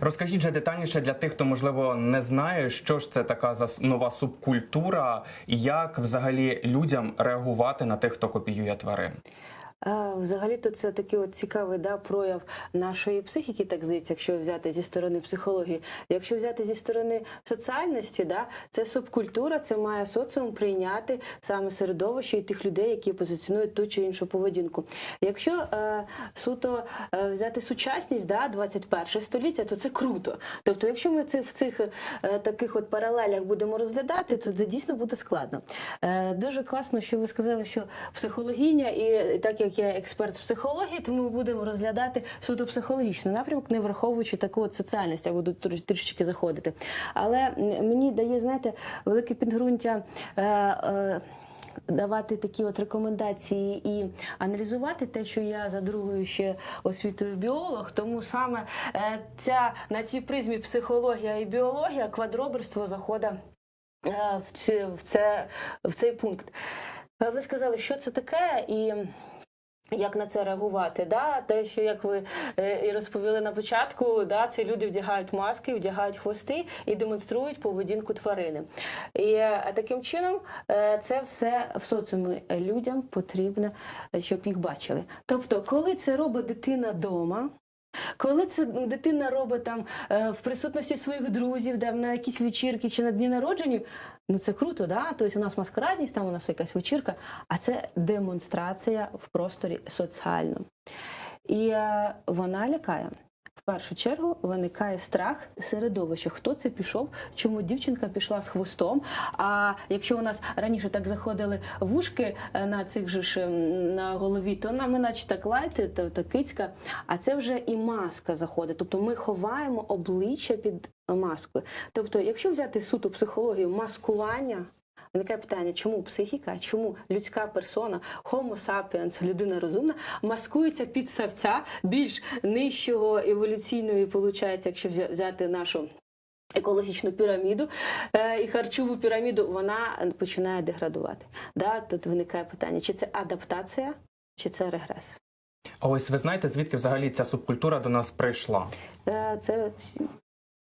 Розкажіть же детальніше для тих, хто можливо не знає, що ж це така за нова субкультура, і як взагалі людям реагувати на тих, хто копіює тварин. Взагалі-то це такий от цікавий да, прояв нашої психіки, так здається, якщо взяти зі сторони психології. Якщо взяти зі сторони соціальності, да, це субкультура, це має соціум прийняти саме середовище і тих людей, які позиціонують ту чи іншу поведінку. Якщо е, суто е, взяти сучасність, да, 21 століття, то це круто. Тобто, якщо ми це в цих е, таких от паралелях будемо розглядати, то це дійсно буде складно. Е, дуже класно, що ви сказали, що психологиня, і так як я експерт з психології, то ми будемо розглядати суто психологічний напрямок, не враховуючи таку от соціальність, я буду трішечки заходити. Але мені дає, знаєте, велике підґрунтя. Е, е, Давати такі от рекомендації і аналізувати те, що я за другою ще освітою біолог, тому саме е, ця на цій призмі психологія і біологія квадроберство заходить е, в, ці, в, це, в цей пункт. Ви сказали, що це таке і. Як на це реагувати? Да? Те, що як ви е, і розповіли на початку, да, ці люди вдягають маски, вдягають хвости і демонструють поведінку тварини. І е, таким чином е, це все в соціумі людям потрібно, щоб їх бачили. Тобто, коли це робить дитина вдома, коли це дитина робить там е, в присутності своїх друзів, там, на якісь вечірки чи на дні народження, ну це круто, да? Тобто у нас маскарадність, там у нас якась вечірка, а це демонстрація в просторі соціальному. І е, вона лякає. Першу чергу виникає страх середовища. Хто це пішов? Чому дівчинка пішла з хвостом? А якщо у нас раніше так заходили вушки е, на цих же ж ем, на голові, то нам іначе так лайти, то, то кицька. А це вже і маска заходить. Тобто ми ховаємо обличчя під маскою. Тобто, якщо взяти суто психологію маскування. Виникає питання, чому психіка, чому людська персона, homo sapiens, людина розумна, маскується під савця більш нижчого еволюційної, виходить, якщо взяти нашу екологічну піраміду е, і харчову піраміду, вона починає деградувати. Да? Тут виникає питання, чи це адаптація, чи це регрес. А ось ви знаєте, звідки взагалі ця субкультура до нас прийшла? Е, Це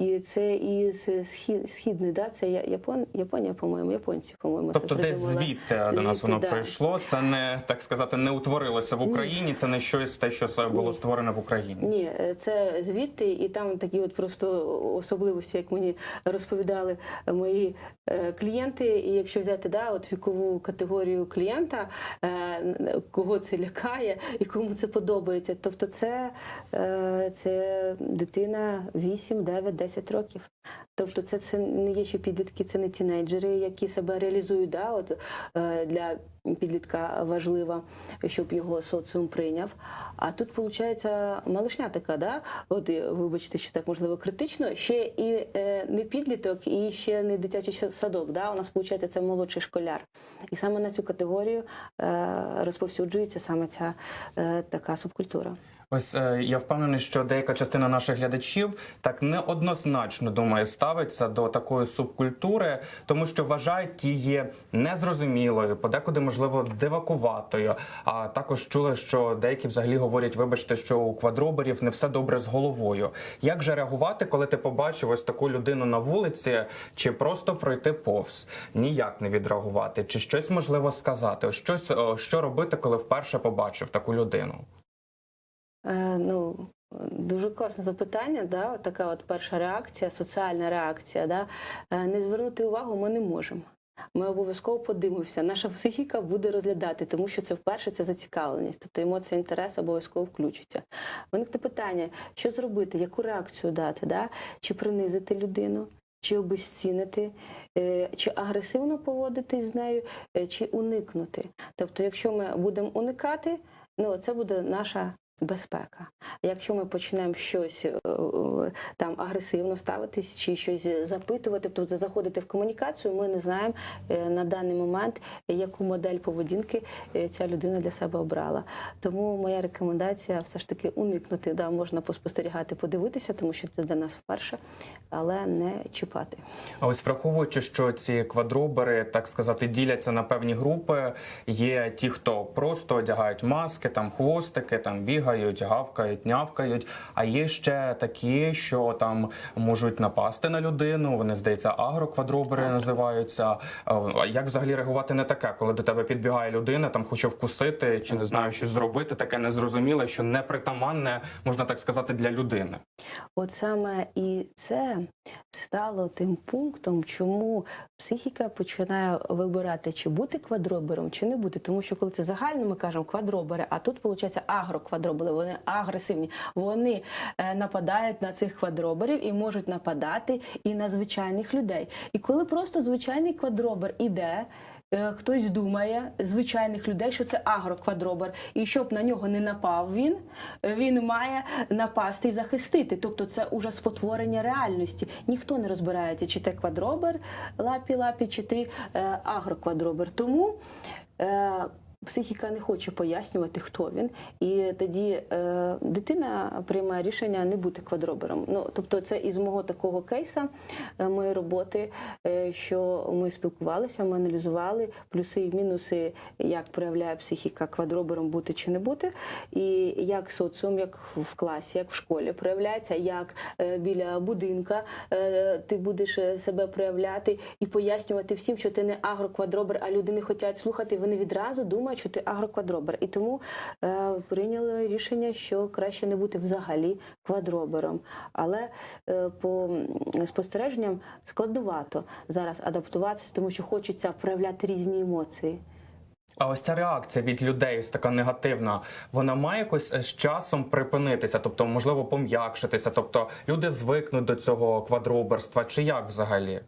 і це із схід, східної, да? це Япон, Японія, по-моєму, японці, по-моєму, Тобто, це десь звідти до нас воно да. прийшло. Це не так сказати, не утворилося в Україні. Це не щось те, що було Ні. створене в Україні. Ні, е, це звідти, і там такі от просто особливості, як мені розповідали мої е, клієнти. І якщо взяти да, от вікову категорію клієнта, е, кого це лякає і кому це подобається. Тобто, це, е, це дитина 8, 9, 10 років. Тобто, це, це не є ще підлітки, це не тінейджери, які себе реалізують. Да, от, е, для підлітка важливо, щоб його соціум прийняв. А тут виходить малишня така, да? От вибачте, що так можливо критично. Ще і е, не підліток, і ще не дитячий садок. Да? У нас виходить це молодший школяр. І саме на цю категорію е, розповсюджується саме ця така субкультура. Ось е, я впевнений, що деяка частина наших глядачів так неоднозначно думаю ставиться до такої субкультури, тому що вважають її незрозумілою, подекуди можливо дивакуватою. А також чули, що деякі взагалі говорять, вибачте, що у квадроберів не все добре з головою. Як же реагувати, коли ти побачив ось таку людину на вулиці, чи просто пройти повз? Ніяк не відреагувати, чи щось можливо сказати? Щось е, що робити, коли вперше побачив таку людину? Е, ну, дуже класне запитання, да? така от перша реакція, соціальна реакція. Да? Е, не звернути увагу ми не можемо. Ми обов'язково подивимося. Наша психіка буде розглядати, тому що це вперше це зацікавленість. Тобто емоція, інтерес обов'язково включиться. Виникне питання, що зробити, яку реакцію дати, да? чи принизити людину, чи обезцінити, е, чи агресивно поводитись з нею, чи уникнути. Тобто, якщо ми будемо уникати, ну це буде наша безпека. Якщо ми почнемо щось е, е, там агресивно ставитись чи щось запитувати, тобто заходити в комунікацію, ми не знаємо е, на даний момент, яку модель поведінки ця людина для себе обрала. Тому моя рекомендація все ж таки уникнути. Да, можна поспостерігати, подивитися, тому що це для нас вперше, але не чіпати. А ось враховуючи, що ці квадробери, так сказати, діляться на певні групи. Є ті, хто просто одягають маски, там хвостики, там бігають. Бігають, гавкають, нявкають. А є ще такі, що там можуть напасти на людину. Вони здається, агроквадробери називаються. А Як взагалі реагувати на таке, коли до тебе підбігає людина, там хоче вкусити чи не знаю, щось зробити, таке незрозуміле, що непритаманне, можна так сказати, для людини. От саме і це стало тим пунктом, чому психіка починає вибирати, чи бути квадробером, чи не бути. Тому що коли це загально, ми кажемо квадробери, а тут виходить агроквадробери, вони агресивні. Вони е, нападають на цих квадроберів і можуть нападати і на звичайних людей. І коли просто звичайний квадробер іде. е, Хтось думає звичайних людей, що це агроквадробер, і щоб на нього не напав він, він має напасти і захистити. Тобто це уже спотворення реальності. Ніхто не розбирається, чи це квадробер лапі-лапі, чи ти е, агроквадробер. Тому психіка не хоче пояснювати, хто він, і тоді е, дитина приймає рішення не бути квадробером. Ну тобто, це із мого такого кейса е, моєї роботи, е, що ми спілкувалися, ми аналізували плюси і мінуси, як проявляє психіка квадробером бути чи не бути, і як соціум, як в класі, як в школі проявляється, як е, біля будинка е, ти будеш е, себе проявляти і пояснювати всім, що ти не агроквадробер, а люди не хочуть слухати. Вони відразу думають, що ти агроквадробер. І тому е, прийняли рішення, що краще не бути взагалі квадробером. Але е, по спостереженням складновато зараз адаптуватися, тому що хочеться проявляти різні емоції. А ось ця реакція від людей, ось така негативна, вона має якось е, з часом припинитися, тобто, можливо, пом'якшитися. Тобто люди звикнуть до цього квадроберства, чи як взагалі?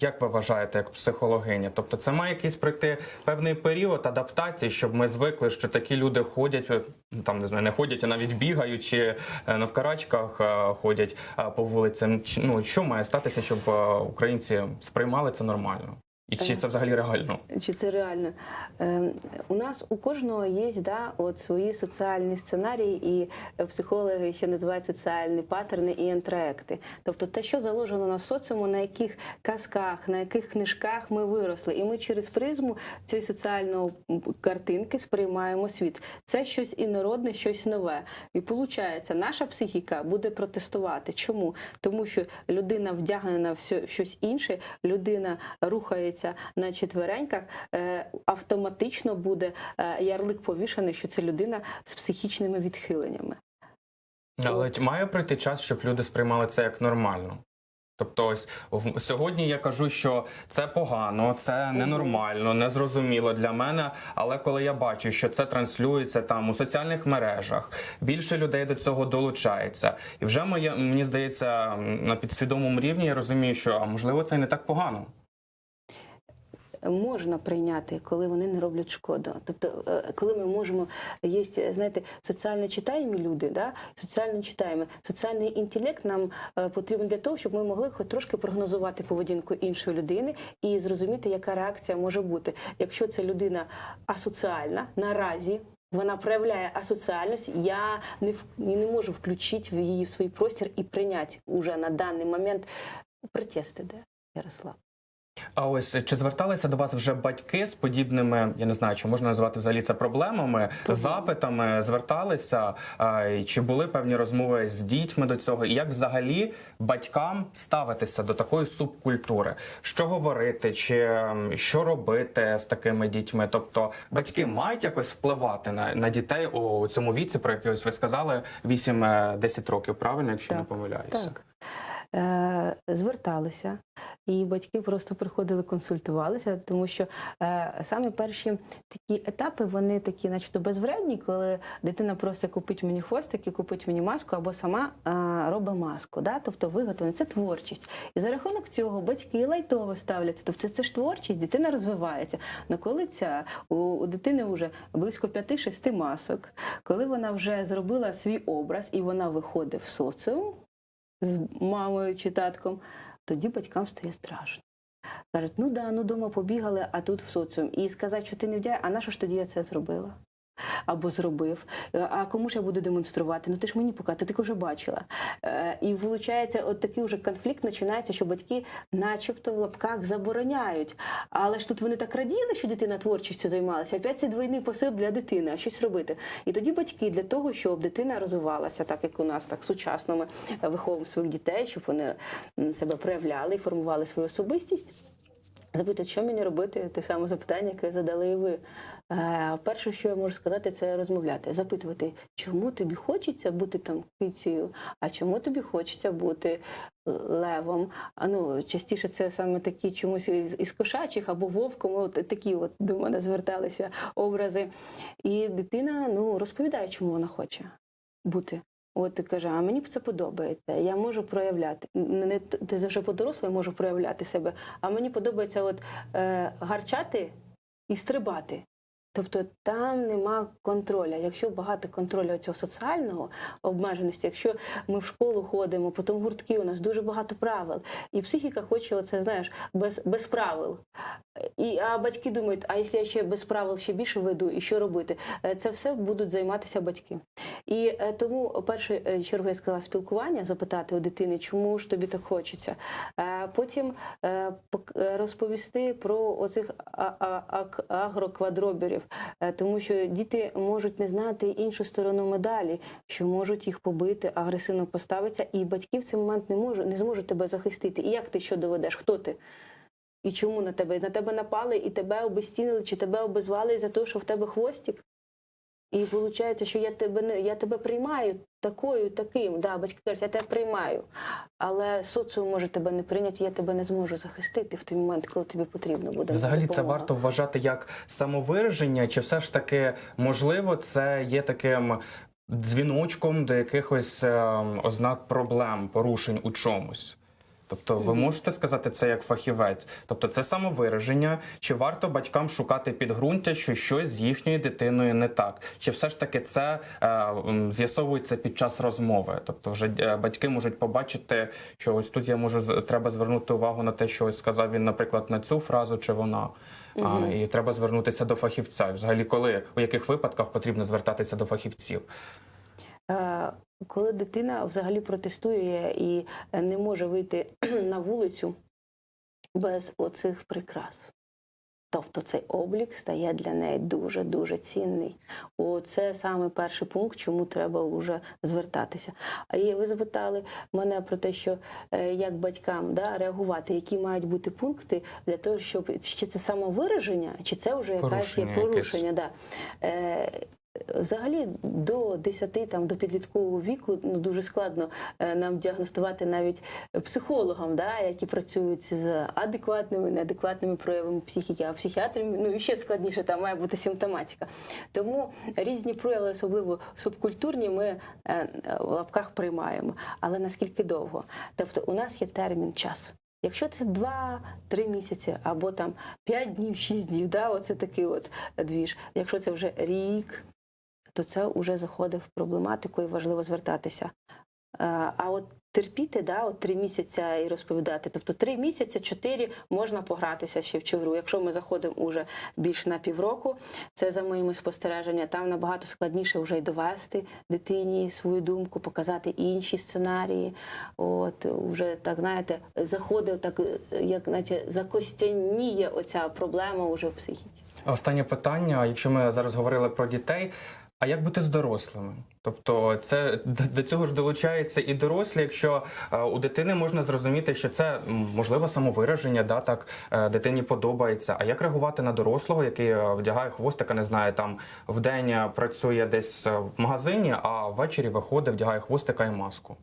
Як ви вважаєте, як психологиня? Тобто, це має якийсь пройти певний період адаптації, щоб ми звикли, що такі люди ходять, е, там не знаю, не ходять, а навіть бігають чи на навкарачках е, ходять е, по вулицям. Ну що має статися, щоб е, українці сприймали це нормально? І чи це взагалі реально? Чи це реально? Е, у нас у кожного є да, от свої соціальні сценарії, і е, психологи ще називають соціальні паттерни і інтроекти. Тобто те, що заложено на соціуму, на яких казках, на яких книжках ми виросли, і ми через призму цієї соціальної картинки сприймаємо світ. Це щось інородне, щось нове. І виходить, наша психіка буде протестувати. Чому? Тому що людина вдягнена в щось інше, людина рухається на четвереньках, е, автоматично буде е, ярлик повішений, що це людина з психічними відхиленнями. Але має пройти час, щоб люди сприймали це як нормально. Тобто, ось в- сьогодні я кажу, що це погано, це ненормально, незрозуміло для мене. Але коли я бачу, що це транслюється там у соціальних мережах, більше людей до цього долучається, і вже моє мені здається на підсвідомому рівні я розумію, що а можливо це не так погано. Можна прийняти, коли вони не роблять шкоду. Тобто, е, коли ми можемо є, знаєте, соціально читаємі люди, да? соціально читаємо. Соціальний інтелект нам е, потрібен для того, щоб ми могли хоч трошки прогнозувати поведінку іншої людини і зрозуміти, яка реакція може бути. Якщо ця людина асоціальна наразі. Вона проявляє асоціальність, я не в- не можу включити в її в свій простір і прийняти уже на даний момент протести, де Ярослав. А ось чи зверталися до вас вже батьки з подібними, я не знаю, чи можна назвати взагалі це проблемами, запитами зверталися? А, чи були певні розмови з дітьми до цього? І як взагалі батькам ставитися до такої субкультури? Що говорити, чи ем, що робити з такими дітьми? Тобто батьки мають якось впливати на, на дітей у цьому віці, про який ось ви сказали, 8-10 років, правильно, якщо не помиляюся? Так. Е, зверталися, і батьки просто приходили, консультувалися, тому що е, саме перші такі етапи, вони такі, начебто, безвредні, коли дитина просить купить мені хвостики, купить мені маску або сама е, робить маску. Да? Тобто виготовлення це творчість. І за рахунок цього батьки лайтово ставляться. Тобто це ж творчість, дитина розвивається. Но коли ця у, у дитини вже близько 5-6 масок, коли вона вже зробила свій образ і вона виходить в соціум з мамою чи татком, тоді батькам стає страшно. Кажуть, ну да, ну дома побігали, а тут в соціум. І сказати, що ти не вдяг, а на що ж тоді я це зробила? Або зробив. Е, А кому ж я буду демонструвати? Ну ти ж мені показати, ти вже бачила. Е, І виходить, от такий вже конфлікт починається, що батьки, начебто, в лапках забороняють. Але ж тут вони так раділи, що дитина творчістю займалася. Опять це двойний посил для дитини, а щось робити. І тоді батьки для того, щоб дитина розвивалася, так як у нас так сучасно ми виховуємо своїх дітей, щоб вони себе проявляли і формували свою особистість. Запитують, що мені робити, те саме запитання, яке задали і ви. Е, перше, що я можу сказати, це розмовляти, запитувати, чому тобі хочеться бути там кицею, а чому тобі хочеться бути левом. А ну частіше це саме такі чомусь із, кошачих або вовком. От такі от до мене зверталися образи. І дитина ну розповідає, чому вона хоче бути. От і каже, а мені це подобається. Я можу проявляти. Не ти вже подорослий можу проявляти себе, а мені подобається от е, гарчати і стрибати. Тобто там нема контроля. Якщо багато контролю цього соціального обмеженості, якщо ми в школу ходимо, потім гуртки, у нас дуже багато правил, і психіка хоче оце, знаєш, без, без правил. І, а батьки думають, а якщо я ще без правил ще більше веду, і що робити? Е, Це все будуть займатися батьки. І е, тому, в першу е, чергу, я сказала спілкування, запитати у дитини, чому ж тобі так хочеться. Е, Потім розповісти про оцих агроквадроберів, тому що діти можуть не знати іншу сторону медалі, що можуть їх побити, агресивно поставитися, і батьки в цей момент не можуть, не зможуть тебе захистити. І як ти що доведеш? Хто ти? І чому на тебе? На тебе напали і тебе обезцінили, чи тебе обезвали за те, що в тебе хвостик? І виходить, що я тебе не я тебе приймаю такою, таким. Да, батьки кажуть, я тебе приймаю. Але соціум може тебе не прийняти, я тебе не зможу захистити в той момент, коли тобі потрібно буде. Взагалі це варто вважати як самовираження, чи все ж таки можливо це є таким дзвіночком до якихось е, ознак проблем, порушень у чомусь? Тобто, ви можете сказати це як фахівець? Тобто, це самовираження, чи варто батькам шукати підґрунтя, що щось з їхньою дитиною не так? Чи все ж таки це е, з'ясовується під час розмови? Тобто, вже е, батьки можуть побачити, що ось тут я можу треба звернути увагу на те, що ось сказав він, наприклад, на цю фразу чи вона. А, і треба звернутися до фахівця. Взагалі, коли у яких випадках потрібно звертатися до фахівців? Е, Коли дитина взагалі протестує і е, не може вийти на вулицю без оцих прикрас. Тобто цей облік стає для неї дуже дуже цінний. Оце саме перший пункт, чому треба вже звертатися. А і ви запитали мене про те, що е, як батькам да, реагувати, які мають бути пункти для того, щоб чи це самовираження, чи це вже якась є Порушення якесь. порушення. Да. Е, Взагалі до 10 там до підліткового віку ну дуже складно е, нам діагностувати навіть психологам, да, які працюють з адекватними, неадекватними проявами психіки, а психіатрам ну і ще складніше там має бути симптоматика. Тому різні прояви, особливо субкультурні, ми е, в лапках приймаємо. Але наскільки довго? Тобто, у нас є термін час. Якщо це 2-3 місяці або там 5 днів, 6 днів, да, оце такий от двіж. Якщо це вже рік, то це вже заходить в проблематику і важливо звертатися. Е, А от терпіти, да, от три місяці і розповідати. Тобто три місяці, чотири можна погратися ще в цю гру. Якщо ми заходимо уже більш на півроку, це за моїми спостереженнями, там набагато складніше вже й довести дитині свою думку, показати інші сценарії. От вже так знаєте, заходить так, як наче закостяніє оця проблема уже в психіці. Останнє питання. Якщо ми зараз говорили про дітей, а як бути з дорослими? Тобто, це до цього ж долучається і дорослі, якщо е, у дитини можна зрозуміти, що це можливо самовираження, да так е, дитині подобається. А як реагувати на дорослого, який е, вдягає хвостика, не знаю, там вдень день працює десь в магазині, а ввечері виходить, вдягає хвостика і маску?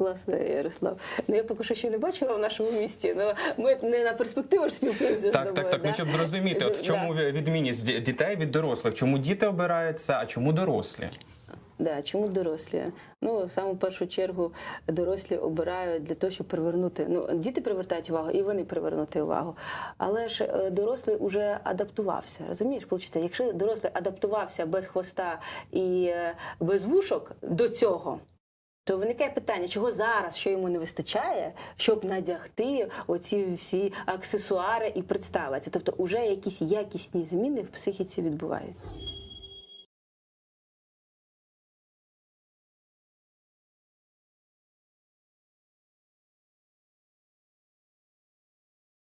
Класно, Ярослав. Ну я поки що ще не бачила в нашому місті. Ну ми не на перспективу ж спілкуємося з тобою. так, так. да? Ну щоб зрозуміти, от в Да. чому відмінність дітей від дорослих? Чому діти обираються, а чому дорослі? Да, чому дорослі? Ну, в саму першу чергу дорослі обирають для того, щоб привернути. Ну, діти привертають увагу, і вони привернути увагу. Але ж е, дорослий уже адаптувався. Розумієш? Получиться, якщо дорослий адаптувався без хвоста і е, без вушок до цього. То виникає питання, чого зараз, що йому не вистачає, щоб надягти оці всі аксесуари і представитися. Тобто, вже якісь якісні зміни в психіці відбуваються.